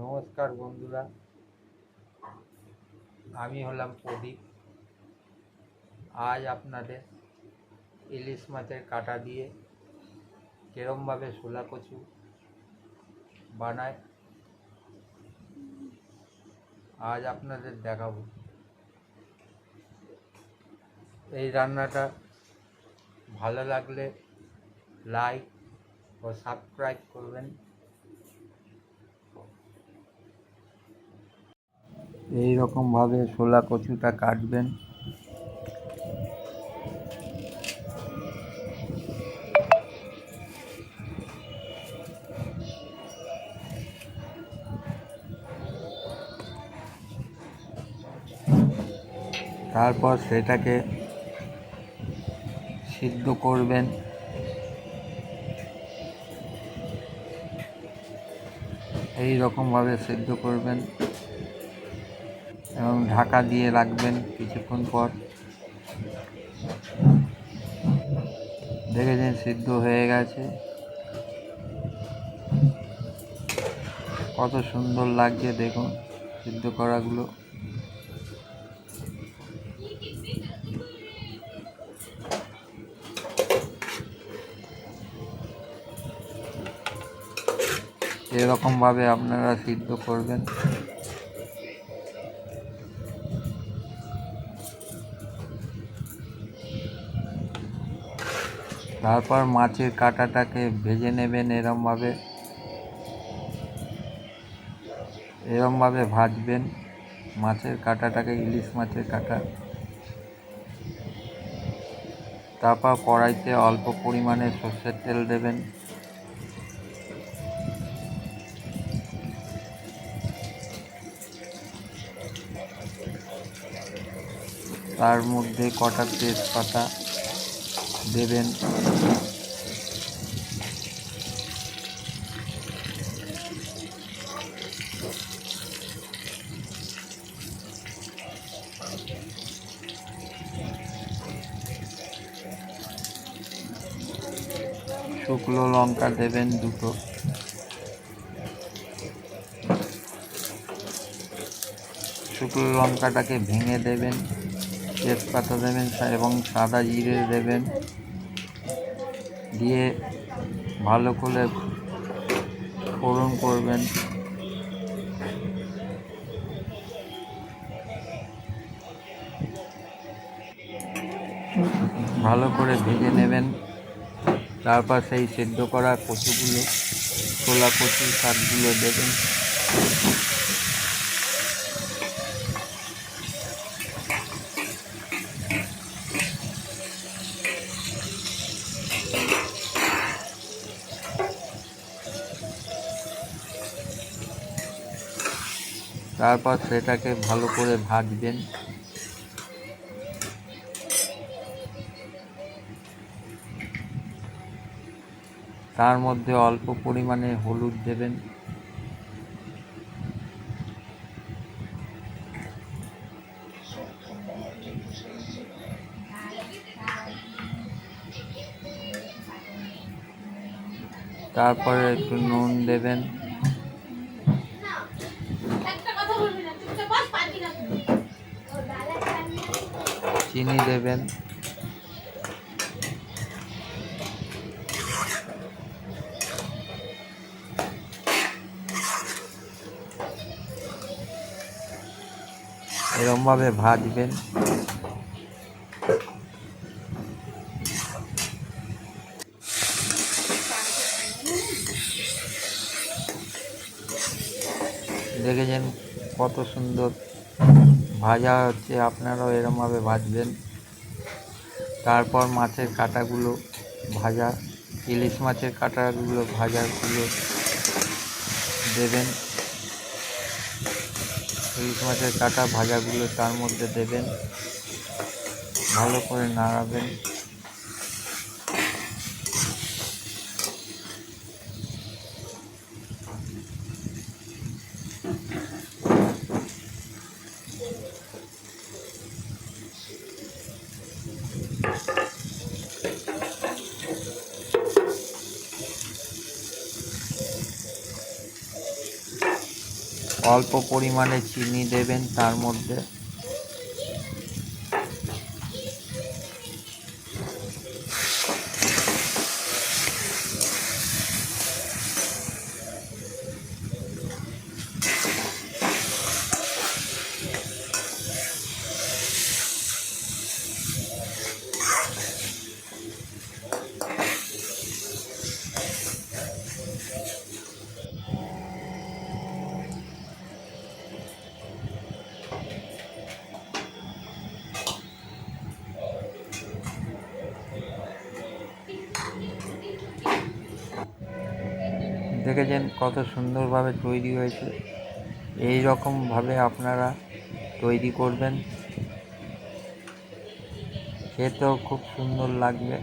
নমস্কার বন্ধুরা। আমি হলাম প্রদীপ। আজ আপনাদের ইলিশ মাছের কাটা দিয়ে কেরমভাবে শোলা কচু বানায় আজ আপনাদের দেখাবো। এই রান্নাটা ভালো লাগলে লাইক ও সাবস্ক্রাইব করবেন। এই রকমভাবে শোলা কচুটা কাটবেন। তারপর সেটাকে সিদ্ধ করবেন। এই রকমভাবে সিদ্ধ করবেন। এবং ঢাকা দিয়ে রাখবেন কিছুক্ষণ পর। দেখেছেন, সিদ্ধ হয়ে গেছে। কত সুন্দর লাগছে দেখুন, সিদ্ধ করাগুলো। এরকমভাবে আপনারা সিদ্ধ করবেন। তারপর মাছের কাঁটাটাকে ভেজে নেবেন এরমভাবে। এরমভাবে ভাজবেন মাছের কাঁটাটাকে, ইলিশ মাছের কাঁটা। তারপর কড়াইতে অল্প পরিমাণে সর্ষের তেল দেবেন। তার মধ্যে কটা তেজপাতা দেবেন। শুকনো লঙ্কা দেবেন দুটো। শুকনো লঙ্কাটাকে ভেঙে দেবেন। তেজপাতা দেবেন এবং সাদা জিরে দেবেন। দিয়ে ভালো করে ফোড়ন করবেন। ভালো করে ভেজে নেবেন। তারপর সেই সেদ্ধ করা কচুগুলো, ছোলা কচু শাকগুলো দেবেন। তারপর সেটাকে ভালো করে ভাজবেন তার মধ্যে অল্প পরিমাণে হলুদ দেবেন। তারপরে একটু নুন দেবেন। চিনি দেবেন। এরমভাবে ভাজবেন। দেখেছেন কত সুন্দর ভাজা হচ্ছে, আপনারাও এরমভাবে ভাজবেন। তারপর মাছের কাঁটাগুলো ভাজা, ইলিশ মাছের কাঁটাগুলো ভাজাগুলো দেবেন। ইলিশ মাছের কাঁটা ভাজাগুলো তার মধ্যে দেবেন। ভালো করে নাড়াবেন। অল্প পরিমাণে চিনি দেবেন তার মধ্যে। দেখেছেন কত সুন্দরভাবে তৈরি হয়েছে। এই রকমভাবে আপনারা তৈরি করবেন। সে তো খুব সুন্দর লাগবে।